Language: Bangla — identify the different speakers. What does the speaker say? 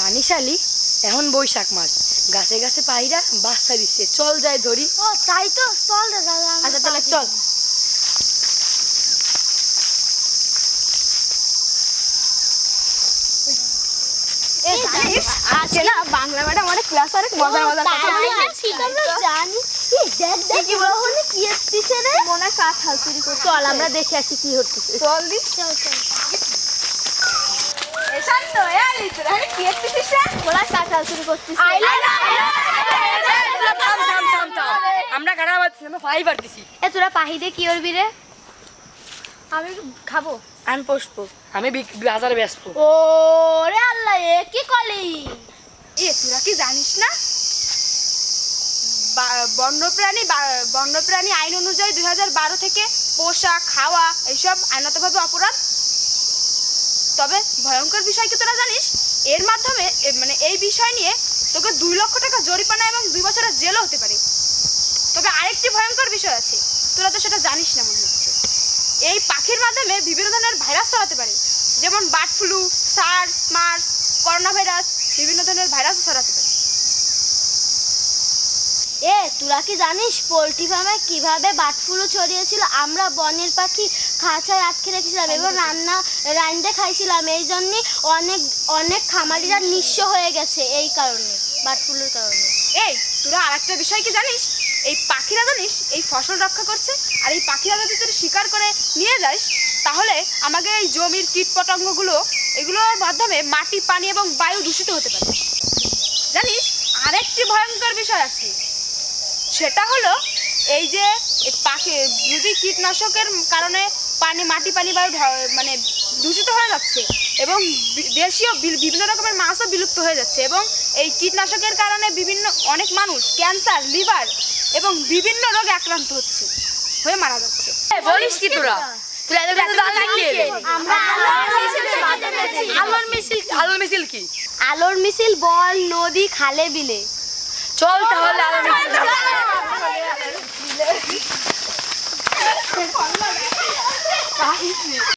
Speaker 1: জানিস আলি এখন বৈশাখ মাস। গাছে গাছে পায়রা বাচ্চা দিচ্ছে চল যাই ধরি।
Speaker 2: ও তাই তো? চল রে দাদা আমরা
Speaker 1: আচ্ছা তাহলে চল।
Speaker 2: ধরি।
Speaker 3: এ জানিস? আজকে না বাংলা ম্যাডাম অনেক ক্লাস অনেক মজার মজার কথা
Speaker 2: তাই
Speaker 3: বলেছে।
Speaker 2: নাকি? আমরা জানি? দেখ দেখ ওখানে কি হচ্ছে রে?
Speaker 3: মনে কাঁঠাল চুরি করছে।
Speaker 1: চল আমরা দেখে আসি কি হচ্ছে।
Speaker 3: চল দি।
Speaker 2: চল চল।
Speaker 3: শান্ত কি করতেছিস রে
Speaker 2: ওরা
Speaker 1: আমরা আমরা
Speaker 2: এ তোরা কি করবি রে
Speaker 3: আমি খাব
Speaker 1: আমি আমি বাজারে ব্যস্ত
Speaker 2: ও রে আল্লাহ এ কি কলি?
Speaker 3: এ তোরা কি জানিস না? বন্যপ্রাণী বন্যপ্রাণী আইন অনুযায়ী দুই হাজার বারো থেকে পোষা খাওয়া এইসব আইনতভাবে অপরাধ তবে ভয়ঙ্কর বিষয় কি তোরা জানিস? এর মাধ্যমে মানে এই বিষয় নিয়ে তোকে দুই লক্ষ টাকা জরিমানা এবং দুই বছরের জেলও হতে পারে। তবে আরেকটি ভয়ঙ্কর বিষয় আছে। তোরা তো সেটা জানিস না মনে হচ্ছে। এই পাখির মাধ্যমে বিভিন্ন ধরনের ভাইরাস ছড়াতে পারে। যেমন bird flu, SARS, MERS corona virus বিভিন্ন ধরনের ভাইরাস ছড়াতে
Speaker 2: এ তোরা কি জানিস পোলট্রি ফার্মে কীভাবে বার্ড ফ্লু ছড়িয়েছিল? আমরা বনের পাখি খাঁচায় আটকে রেখেছিলাম এবং রান্না রান্দে খাইছিলাম। এই জন্যে অনেক অনেক খামারিরা নিঃস্ব হয়ে গেছে এই কারণে বার্ড ফ্লুর কারণে।
Speaker 3: এই তোরা আর একটা বিষয় কি জানিস? এই পাখিরা জানিস এই ফসল রক্ষা করছে আর এই পাখিরা যদি তুই শিকার করে নিয়ে যাস তাহলে আমাদের এই জমির কীট পতঙ্গগুলো এগুলোর মাধ্যমে মাটি পানি এবং বায়ু দূষিত হতে পারে। জানিস আরেকটি ভয়ঙ্কর বিষয় আছে। সেটা হলো এই যে পাখি যদি কীটনাশকের কারণে পানি মাটি পানি বায়ু মানে দূষিত হয়ে যাচ্ছে এবং দেশীয় বিভিন্ন রকমের মাছও বিলুপ্ত হয়ে যাচ্ছে এবং এই কীটনাশকের কারণে বিভিন্ন অনেক মানুষ ক্যান্সার লিভার এবং বিভিন্ন রোগে আক্রান্ত হচ্ছে হয়ে মারা যাচ্ছে।
Speaker 1: বলিস কি তোরা? আলোর মিছিল কি?
Speaker 2: আলোর মিছিল বল নদী খালে বিলে।
Speaker 1: চল তাহলে আলোর মিছিল